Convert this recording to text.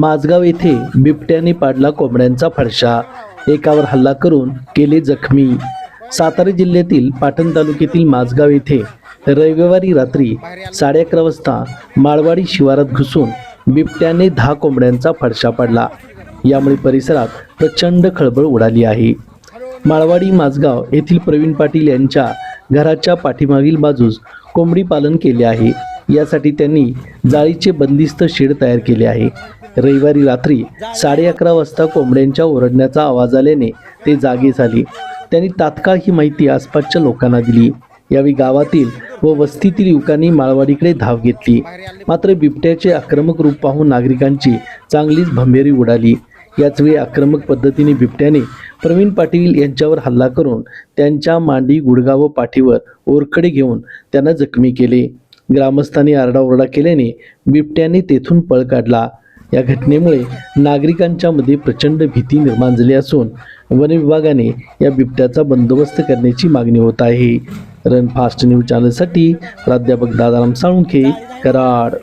माझगाव येथे बिबट्याने पाडला कोंबड्यांचा फडशा. एकावर हल्ला करून केले जखमी. सातारा जिल्ह्यातील पाटण तालुक्यातील माझगाव येथे रविवारी रात्री साडे अकरा वाजता माळवाडी शिवारात घुसून बिबट्याने दहा कोंबड्यांचा फडशा पडला. यामुळे परिसरात प्रचंड खळबळ उडाली आहे. माळवाडी माझगाव येथील प्रवीण पाटील यांच्या घराच्या पाठीमागील बाजूस कोंबडी पालन केले आहे. यासाठी त्यांनी जाळीचे बंदिस्त शेड तयार केले आहे. रविवारी रात्री साडे अकरा वाजता कोंबड्यांच्या ओरडण्याचा आवाज आल्याने ते जागे झाले त्यांनी तात्काळ ही माहिती आसपासच्या लोकांना दिली. यावेळी गावातील व वस्तीतील युवकांनी माळवाडीकडे धाव घेतली. मात्र बिबट्याचे आक्रमक रूप पाहून नागरिकांची चांगलीच भंभेरी उडाली. याचवेळी आक्रमक पद्धतीने बिबट्याने प्रवीण पाटील यांच्यावर हल्ला करून त्यांच्या मांडी गुडगा व पाठीवर ओरकडे घेऊन त्यांना जखमी केले. ग्रामस्थांनी आरडाओरडा केल्याने बिबट्याने तेथून पळ काढला. या घटनेमुळे नागरिकांच्या मध्ये प्रचंड भीती निर्माण झाली असून वन विभागाने या बिबट्याचा बंदोबस्त करण्याची मागणी होत आहे. रन फास्ट न्यूज चॅनलसाठी प्राध्यापक दादाराम साळुंखे कराड.